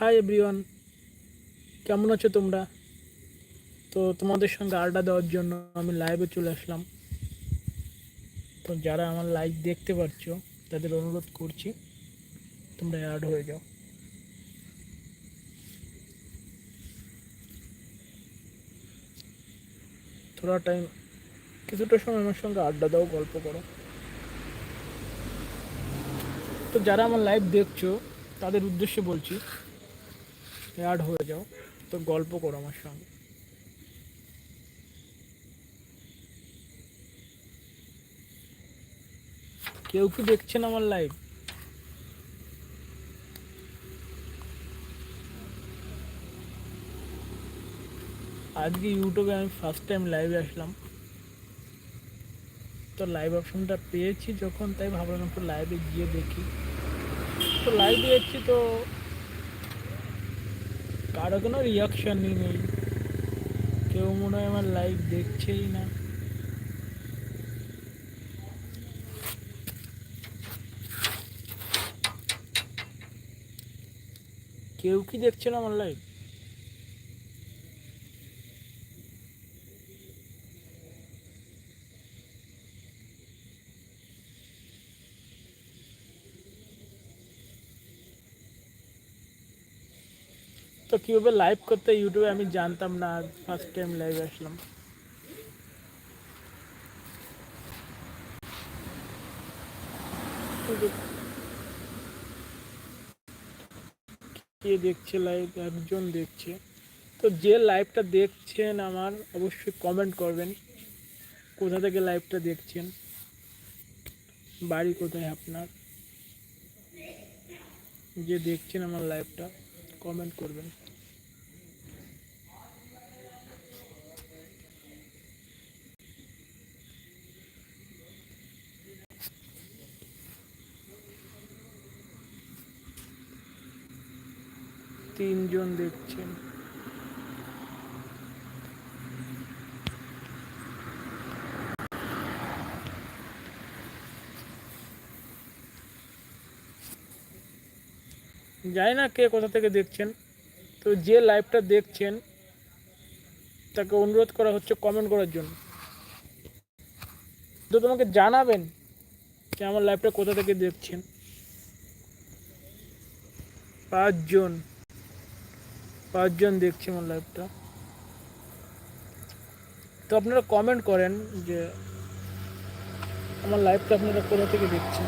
Hi everyone কেমন আছো তোমরা? তো তোমাদের সঙ্গে আড্ডা দেওয়ার জন্য আমি লাইভে চলে আসলাম। তো যারা আমার লাইভ দেখতে পাচ্ছ তাদের অনুরোধ করছি, তোমরা অ্যাড হয়ে যাও। থোড়া টাইম কিছুটা সময় আমার সঙ্গে আড্ডা দাও, গল্প করো। তো যারা আমার লাইভ দেখছ, তাদের উদ্দেশ্যে বলছি অ্যাড হয়ে যাও, তো গল্প করো আমার সঙ্গে। কেউ কি দেখছেন আমার লাইভ আজকে ইউটিউবে আমি ফার্স্ট টাইম লাইভে আসলাম। তো লাইভ অপশনটা পেয়েছি যখন, তাই ভাবলাম একটু লাইভে গিয়ে দেখি। তো লাইভে এসেছি তো কারও কোনো রিয়াকশনই নেই। কেউ মনে হয় আমার লাইভ দেখছেই না। কেউ কি দেখছে না আমার লাইভ তো কীভাবে লাইভ করতে ইউটিউবে আমি জানতাম না ফার্স্ট টাইম লাইভে আসলাম। কে দেখছে লাইভ একজন দেখছে। তো যে লাইভটা দেখছেন আমার, অবশ্যই কমেন্ট করবেন। কোথা থেকে লাইভটা দেখছেন? বাড়ি কোথায় আপনার? যে দেখছেন আমার লাইভটা কমেন্ট করবেন। তিনজন দেখছেন। জানি না কে কোথা থেকে দেখছেন, তো যে লাইভটা দেখছেন, তাকে অনুরোধ করা হচ্ছে কমেন্ট করার জন্য। তো তোমাকে জানাবেন যে আমার লাইভটা কোথা থেকে দেখছেন। পাঁচজন পাঁচজন দেখছে আমার লাইভটা তো আপনারা কমেন্ট করেন যে আমার লাইভটা আপনারা কোথা থেকে দেখছেন।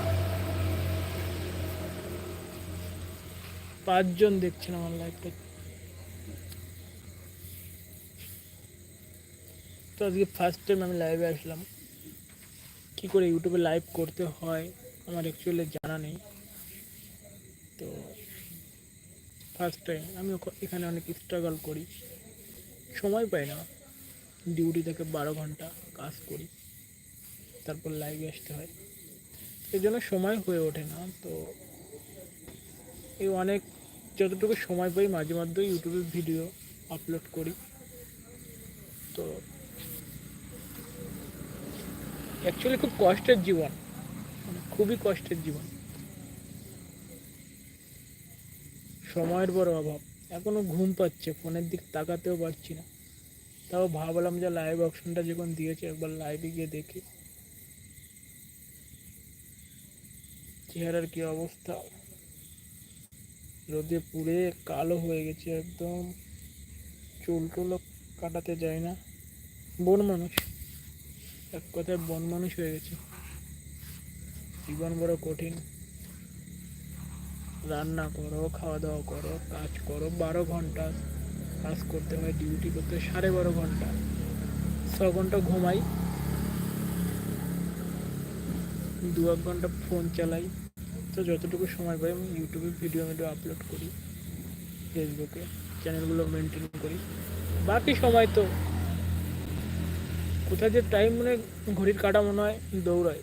পাঁচজন দেখছেন আমার লাইভটা তো আজকে ফার্স্ট টাইম আমি লাইভে আসলাম। কি করে ইউটিউবে লাইভ করতে হয়, আমার অ্যাকচুয়ালি জানা নেই। তো ফার্স্ট টাইম আমি এখানে অনেক স্ট্রাগল করি। সময় পাই না। ডিউটি থেকে বারো ঘণ্টা কাজ করি। তারপর লাইভে আসতে হয়। এই জন্য সময় হয়ে ওঠে না, তো এই অনেক, যতটুকু সময় পাই মাঝে মধ্যে ইউটিউবে ভিডিও আপলোড করি। তো অ্যাকচুয়ালি খুব কষ্টের জীবন। মানে খুবই কষ্টের জীবন। সময়ের বড় অভাব। এখনও ঘুম পাচ্ছে, ফোনের দিক তাকাতেও পারছি না। তাও ভাবলাম যে লাইভ অপশনটা যখন দিয়েছে, একবার লাইভে গিয়ে দেখি। চেহারার কি অবস্থা? রোদে পুড়ে কালো হয়ে গেছে একদম। চুল টুলও কাটাতে যায় না। বন মানুষ। এক কথায় বন মানুষ হয়ে গেছে। জীবন বড় কঠিন। রান্না করো খাওয়া দাওয়া করো, কাজ করো, বারো ঘণ্টা। কাজ করতে হয় ডিউটি করতে হয়, সাড়ে বারো ঘণ্টা। ছ ঘণ্টা ঘুমাই। দু এক ঘণ্টা ফোন চালাই। তো যতটুকু সময় পাই আমি ইউটিউবে ভিডিও ভিডিও আপলোড করি ফেসবুকে চ্যানেলগুলো মেনটেন করি। বাকি সময় তো কোথায় যে টাইম মনে ঘড়ির কাটা মনে হয় দৌড়ায়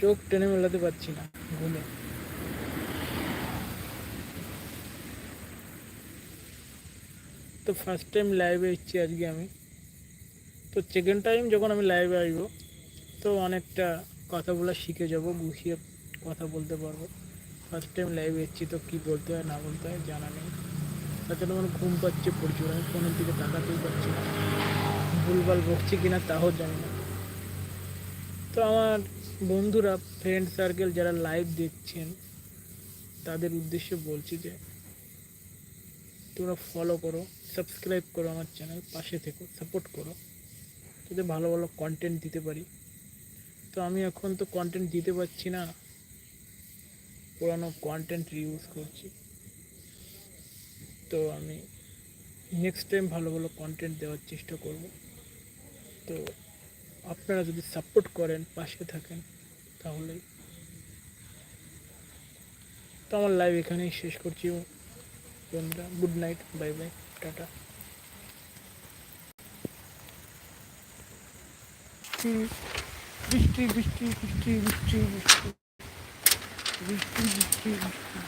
চোখ টেনে মেলাতে পারছি না, ঘুমে। তো ফার্স্ট টাইম লাইভে এসেছি আজকে আমি। তো সেকেন্ড টাইম যখন আমি লাইভে আসব, তো অনেকটা কথা বলা শিখে যাব গুছিয়ে কথা বলতে পারব। ফার্স্ট টাইম লাইভে এসেছি তো কী বলতে হয় না বলতে হয় জানা নেই। তাছাড়া আমার ঘুম পাচ্ছে প্রচুর, আমি ফোনের দিকে তাকাতেই পারছি না। ভুলভাল বকছি কিনা তাও জানি না। তো আমার বন্ধুরা ফ্রেন্ড সার্কেল যারা লাইভ দেখছেন, তাদের উদ্দেশ্যে বলছি যে, তোমরা ফলো করো সাবস্ক্রাইব করো আমার চ্যানেল পাশে থেকো সাপোর্ট করো। যাতে ভালো ভালো কন্টেন্ট দিতে পারি। তো আমি এখন তো কন্টেন্ট দিতে পারছি না। পুরানো কন্টেন্ট ইউজ করছি। তো আমি নেক্সট টাইম ভালো ভালো কন্টেন্ট দেওয়ার চেষ্টা করব। তো আপনারা যদি সাপোর্ট করেন, পাশে থাকেন তাহলেই তো আমার লাইভ এখানেই শেষ করছি। বন্ধুরা good night bye bye tata. Вищи, вищи, вищи, вищи, вищи. Вищи, вищи, вищи.